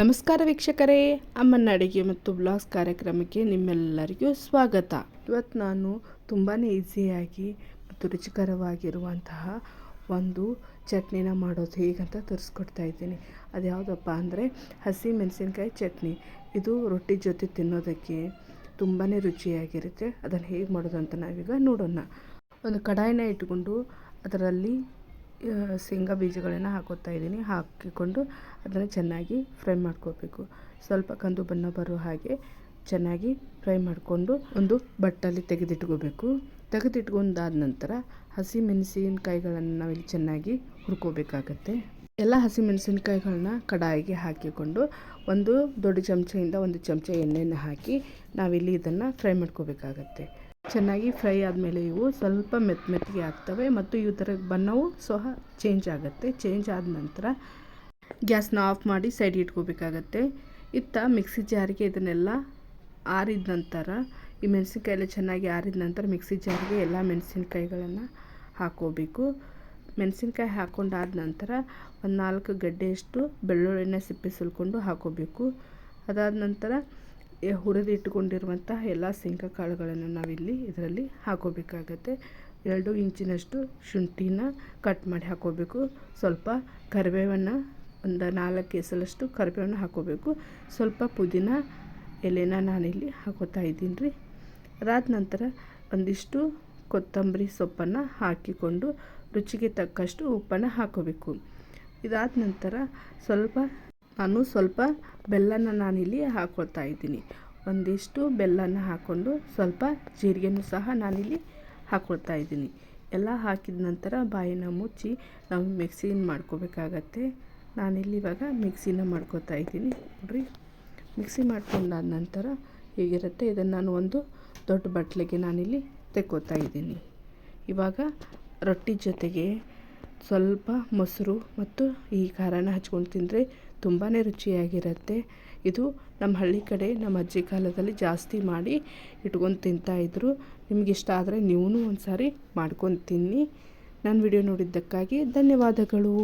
ನಮಸ್ಕಾರ ವೀಕ್ಷಕರೇ, ಅಮ್ಮನ ಅಡುಗೆ ಮತ್ತು ಬ್ಲಾಗ್ಸ್ ಕಾರ್ಯಕ್ರಮಕ್ಕೆ ನಿಮ್ಮೆಲ್ಲರಿಗೂ ಸ್ವಾಗತ. ಇವತ್ತು ನಾನು ತುಂಬಾ ಈಸಿಯಾಗಿ ಮತ್ತು ರುಚಿಕರವಾಗಿರುವಂತಹ ಒಂದು ಚಟ್ನಿನ ಮಾಡೋದು ಹೇಗಂತ ತರಿಸ್ಕೊಡ್ತಾ ಇದ್ದೀನಿ. ಅದು ಯಾವುದಪ್ಪ ಅಂದರೆ, ಹಸಿ ಮೆಣಸಿನ್ಕಾಯಿ ಚಟ್ನಿ. ಇದು ರೊಟ್ಟಿ ಜೊತೆ ತಿನ್ನೋದಕ್ಕೆ ತುಂಬಾ ರುಚಿಯಾಗಿರುತ್ತೆ. ಅದನ್ನು ಹೇಗೆ ಮಾಡೋದು ಅಂತ ನಾವೀಗ ನೋಡೋಣ. ಒಂದು ಕಡಾಯಿನ ಇಟ್ಕೊಂಡು ಅದರಲ್ಲಿ ಶೇಂಗಾ ಬೀಜಗಳನ್ನು ಹಾಕೋತಾ ಇದ್ದೀನಿ. ಹಾಕಿಕೊಂಡು ಅದನ್ನು ಚೆನ್ನಾಗಿ ಫ್ರೈ ಮಾಡ್ಕೋಬೇಕು. ಸ್ವಲ್ಪ ಕಂದು ಬಣ್ಣ ಬರೋ ಹಾಗೆ ಚೆನ್ನಾಗಿ ಫ್ರೈ ಮಾಡಿಕೊಂಡು ಒಂದು ಬಟ್ಟಲ್ಲಿ ತೆಗೆದಿಟ್ಕೋಬೇಕು. ತೆಗೆದಿಟ್ಕೊಂಡಾದ ನಂತರ ಹಸಿ ಮೆಣಸಿನಕಾಯಿಗಳನ್ನು ನಾವಿಲ್ಲಿ ಚೆನ್ನಾಗಿ ಹುರ್ಕೋಬೇಕಾಗತ್ತೆ. ಎಲ್ಲ ಹಸಿ ಮೆಣಸಿನಕಾಯಿಗಳನ್ನ ಕಡಾಯಿಗೆ ಹಾಕಿಕೊಂಡು ಒಂದು ದೊಡ್ಡ ಚಮಚೆಯಿಂದ ಒಂದು ಚಮಚ ಎಣ್ಣೆಯನ್ನು ಹಾಕಿ ನಾವಿಲ್ಲಿ ಇದನ್ನು ಫ್ರೈ ಮಾಡ್ಕೋಬೇಕಾಗತ್ತೆ. ಚೆನ್ನಾಗಿ ಫ್ರೈ ಆದಮೇಲೆ ಇವು ಸ್ವಲ್ಪ ಮೆತ್ತ ಮೆತ್ತಗೆ ಆಗ್ತವೆ ಮತ್ತು ಇದರ ಬಣ್ಣವು ಸಹ ಚೇಂಜ್ ಆಗುತ್ತೆ. ಚೇಂಜ್ ಆದ ನಂತರ ಗ್ಯಾಸ್ನ ಆಫ್ ಮಾಡಿ ಸೈಡ್ ಇಟ್ಕೋಬೇಕಾಗತ್ತೆ. ಇತ್ತ ಮಿಕ್ಸಿ ಜಾರಿಗೆ ಇದನ್ನೆಲ್ಲ ಆರಿದ ನಂತರ ಈ ಮೆಣಸಿನ್ಕಾಯಿ ಚೆನ್ನಾಗಿ ಆರಿದ ನಂತರ ಮಿಕ್ಸಿ ಜಾರಿಗೆ ಎಲ್ಲ ಮೆಣಸಿನ್ಕಾಯಿಗಳನ್ನು ಹಾಕೋಬೇಕು ಮೆಣಸಿನ್ಕಾಯಿ ಹಾಕೊಂಡಾದ ನಂತರ ಒಂದು ನಾಲ್ಕು ಗಡ್ಡೆಯಷ್ಟು ಬೆಳ್ಳುಳ್ಳಿನ ಸಿಪ್ಪೆ ಸುಲ್ಕೊಂಡು ಹಾಕೋಬೇಕು ಅದಾದ ನಂತರ ಹುರಿದಿಟ್ಟುಕೊಂಡಿರುವಂತಹ ಎಲ್ಲ ಶೇಂಗಾ ಕಾಳುಗಳನ್ನು ನಾವಿಲ್ಲಿ ಇದರಲ್ಲಿ ಹಾಕೋಬೇಕಾಗತ್ತೆ. ಎರಡು ಇಂಚಿನಷ್ಟು ಶುಂಠಿನ ಕಟ್ ಮಾಡಿ ಹಾಕೋಬೇಕು. ಸ್ವಲ್ಪ ಕರಿಬೇವನ್ನು ಒಂದು ನಾಲ್ಕು ಎಸಲಷ್ಟು ಕರಿಬೇವನ್ನು ಹಾಕೋಬೇಕು. ಸ್ವಲ್ಪ ಪುದೀನ ಎಲೆನ ನಾನಿಲ್ಲಿ ಹಾಕೋತಾ ಇದ್ದೀನಿ ರೀ. ಅದಾದ ನಂತರ ಒಂದಿಷ್ಟು ಕೊತ್ತಂಬರಿ ಸೊಪ್ಪನ್ನು ಹಾಕಿಕೊಂಡು ರುಚಿಗೆ ತಕ್ಕಷ್ಟು ಉಪ್ಪನ್ನು ಹಾಕೋಬೇಕು. ಇದಾದ ನಂತರ ಸ್ವಲ್ಪ ನಾನು ಸ್ವಲ್ಪ ಬೆಲ್ಲನ ನಾನಿಲ್ಲಿ ಹಾಕೊಳ್ತಾ ಇದ್ದೀನಿ. ಒಂದಿಷ್ಟು ಬೆಲ್ಲನ ಹಾಕ್ಕೊಂಡು ಸ್ವಲ್ಪ ಜೀರಿಗೆನೂ ಸಹ ನಾನಿಲ್ಲಿ ಹಾಕ್ಕೊಳ್ತಾ ಇದ್ದೀನಿ. ಎಲ್ಲ ಹಾಕಿದ ನಂತರ ಬಾಯಿನ ಮುಚ್ಚಿ ನಾವು ಮಿಕ್ಸಿನ ಮಾಡ್ಕೋಬೇಕಾಗತ್ತೆ. ನಾನಿಲ್ಲಿ ಇವಾಗ ಮಿಕ್ಸಿನ ಮಾಡ್ಕೋತಾ ಇದ್ದೀನಿ. ನೋಡಿರಿ. ಮಿಕ್ಸಿ ಮಾಡ್ಕೊಂಡಾದ ನಂತರ ಹೇಗಿರುತ್ತೆ? ಇದನ್ನು ನಾನು ಒಂದು ದೊಡ್ಡ ಬಟ್ಲಿಗೆ ನಾನಿಲ್ಲಿ ತೆಕ್ಕೋತಾ ಇದ್ದೀನಿ. ಇವಾಗ ರೊಟ್ಟಿ ಜೊತೆಗೆ ಸ್ವಲ್ಪ ಮೊಸರು ಮತ್ತು ಈ ಖಾರನ ಹಚ್ಕೊಂಡು ತಿಂದರೆ ತುಂಬಾ ರುಚಿಯಾಗಿರುತ್ತೆ. ಇದು ನಮ್ಮ ಹಳ್ಳಿ ಕಡೆ ನಮ್ಮ ಅಜ್ಜಿ ಕಾಲದಲ್ಲಿ ಜಾಸ್ತಿ ಮಾಡಿ ಇಟ್ಕೊಂಡು ತಿಂತಾಯಿದ್ರು ನಿಮಗಿಷ್ಟ ಆದರೆ ನೀವೂ ಒಂದು ಸಾರಿ ಮಾಡ್ಕೊಂಡು ತಿನ್ನಿ. ನನ್ನ ವಿಡಿಯೋ ನೋಡಿದ್ದಕ್ಕಾಗಿ ಧನ್ಯವಾದಗಳು.